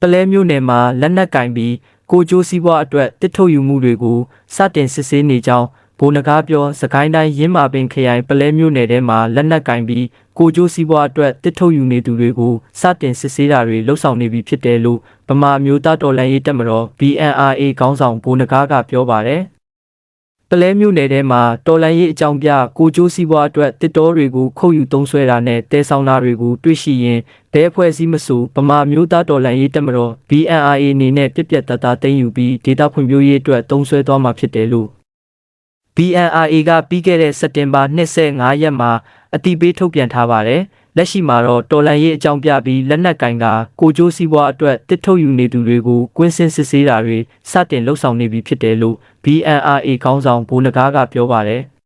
ပလဲမျိုးနယ်မှာလက်နက်ကင်ပြီးကိုကျိုးစည်းပွားအတွက်တစ်ထုတ်ယူမှုတွေကိုစတင်စစ်ဆေးနေကြောင်းဘိုးနဂါပြောစကိုင်းတိုင်းရင်းမာပင်ခရိုင်ပလဲမျိုးနယ်ထဲမှာလက်နက်ကင်ပြီးကိုကျိုးစည်းပွားအတွက်တစ်ထုတ်ယူနေသူတွေကိုစတင်စစ်ဆေးတာတွေလှုပ်ဆောင်နေပြီဖြစ်တယ်လို့ဗမာအမျိုးသားတော်လှန်ရေးတပ်မတော် BNRA ခေါင်းဆောင်ဘိုးနဂါကပြောပါတယ် ပလဲမျိုးနယ်ထဲမှာတော်လန်ရေးအကြောင်းပြကိုကျိုးစည်းပွားအတွက်တစ်တော်တွေကိုခုတ်ယူသုံးဆွဲတာနဲ့တဲဆောင်တာတွေကိုတွေ့ရှိရင်ဘဲဖွဲ့စည်းမဆိုဗမာမျိုးသားတော်လန်ရေးတပ်မတော် BNRA အနေနဲ့ပြက်ပြက်တသားသိမ်းယူပြီးဒေတာဖွံ့ဖြိုးရေးအတွက်သုံးဆွဲသွားမှာဖြစ်တယ်လို့ BNRA ကပြီးခဲ့တဲ့စက်တင်ဘာ25ရက်မှာအတိပေးထုတ်ပြန်ထားပါတယ်။ လက်ရှိမှာတော့တော်လန်ရေးအကြောင်းပြပြီးလက်နက်ကင်ကကိုကျိုးစည်းပွားအတွက်တစ်ထုတ်ယူနေသူတွေကိုကွင်းစင်စစ်ဆေးတာတွေစတင်လှုပ်ဆောင်နေပြီဖြစ်တယ်လို့ BNRA ခေါင်းဆောင်ဘိုးနဂါကပြောပါတယ်။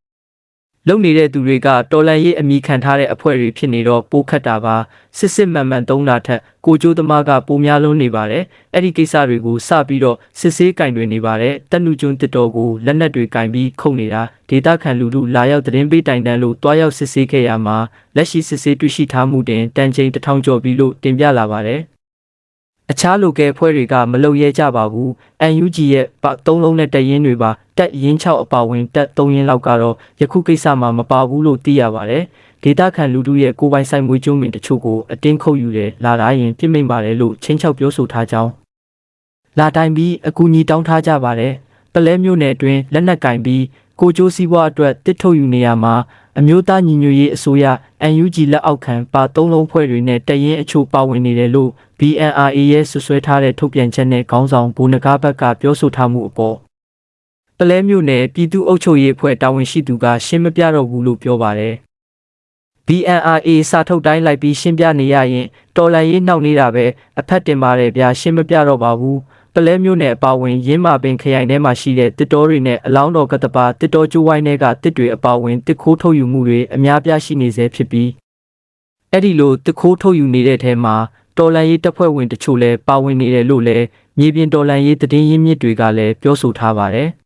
လုံနေတဲ့သူတွေကတော်လန်ရေးအမိခံထားတဲ့အဖွဲ့တွေဖြစ်နေတော့ပိုးခတ်တာပါစစ်စစ်မှန်မှန်သုံးတာထက်ကိုကျိုးသမားကပိုများလုံးနေပါတယ်အဲ့ဒီကိစ္စတွေကိုစပြီးတော့စစ်ဆေးကင်တွေနေပါတယ်တက်နုကျွန်းတစ်တော်ကိုလက်နက်တွေကင်ပြီးခုတ်နေတာဒေတာခန်လူလူလာရောက်သတင်းပေးတိုင်တန်းလို့တွားရောက်စစ်ဆေးခဲ့ရမှာလက်ရှိစစ်ဆေးတွေ့ရှိထားမှုတင်တန်ချိန်တစ်ထောင်ကျော်ပြီလို့တင်ပြလာပါတယ် အခြားလိုကဲဖွဲ့တွေကမလုံရဲကြပါဘူး UNG ရဲ့ပသုံးလုံးနဲ့တက်ရင်တွေပါတက်ရင်6အပါဝင်တက်3ရင်လောက်ကတော့ယခုကိစ္စမှာမပါဘူးလို့သိရပါတယ်ဒေတာခန်လူထုရဲ့ကိုယ်ပိုင်ဆိုင်မွေးကျုံးမင်တချို့ကိုအတင်းခုတ်ယူတယ်လာတိုင်းရင်ပြစ်မိန်ပါတယ်လို့ချင်းချောက်ပြောဆိုထားကြောင်းလာတိုင်းပြီးအကူအညီတောင်းထားကြပါတယ်ပလဲမျိုးနယ်အတွင်းလက်နက်ကင်ပြီးကိုကျိုးစည်းပွားအတွက်တစ်ထုတ်ယူနေရမှာ အမျိုးသားညီညွတ်ရေးအစိုးရ UNG လက်အောက်ခံပါသုံးလုံးဖွဲ့တွေနဲ့တရင်အချို့ပါဝင်နေတယ်လို့ BNRA ရဲ့ဆွဆွဲထားတဲ့ထုတ်ပြန်ချက်နဲ့ခေါင်းဆောင်ဘူနဂါဘက်ကပြောဆိုထားမှုအပေါ်ပလဲမျိုးနယ်ပြည်သူ့အုပ်ချုပ်ရေးအဖွဲ့တာဝန်ရှိသူကရှင်းမပြတော့ဘူးလို့ပြောပါတယ်။ BNRA စာထုတ်တိုင်းလိုက်ပြီးရှင်းပြနေရရင်တော်လန်ရေးနှောက်နေတာပဲအဖက်တင်ပါတယ်ဗျာရှင်းမပြတော့ပါဘူး ပလဲမျိုးနယ်အပါဝင်ရင်းမာပင်ခရိုင်ထဲမှာရှိတဲ့တစ်တော်တွေနဲ့အလောင်းတော်ကတပါတစ်တော်ကျိုးဝိုင်းတွေကတစ်တွေအပါဝင်တစ်ခိုးထုတ်ယူမှုတွေအများပြားရှိနေစေဖြစ်ပြီးအဲ့ဒီလိုတစ်ခိုးထုတ်ယူနေတဲ့ထဲမှာတော်လန်ရေးတပ်ဖွဲ့ဝင်တချို့လည်းပါဝင်နေတယ်လို့လည်းမြေပြင်တော်လန်ရေးတည်င်းရင်းမြစ်တွေကလည်းပြောဆိုထားပါတယ်။